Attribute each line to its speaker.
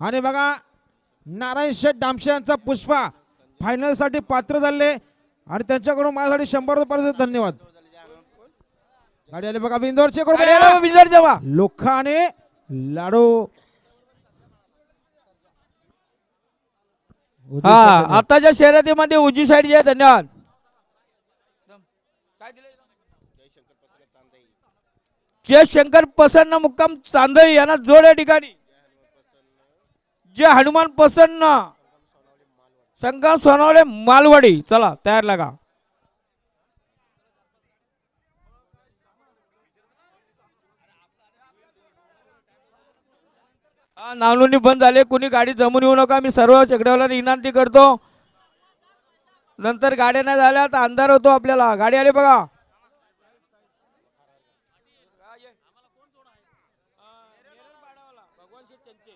Speaker 1: आणि बघा नारायण शेठ डामशे यांचा पुष्पा फायनलसाठी पात्र झाले. आणि त्यांच्याकडून माझ्यासाठी शंभर रुपयाचे धन्यवाद. गाडी आली बघा बिंदोरचे
Speaker 2: विजय जेव्हा
Speaker 1: लोखा आणि लाडू.
Speaker 2: हा. आताच्या शर्यतीमध्ये उजवी साईड जे धन्यवाद. जय शंकर प्रसन्न मुक्काम चांदई यांना जोड या ठिकाणी. जय हनुमान प्रसन्न. संगम सोनावले मालवाडी. चला तयार लागा. नावनोंदणी बंद झाली. कुणी गाडी जमून येऊ नका. मी सर्व शेकड्यावाला विनंती करतो. नंतर गाड्या नाही झाल्या तर अंधार होतो आपल्याला. गाडी आली बघा. काय आम्हाला कोण आहे? भगवान शिव त्यांचे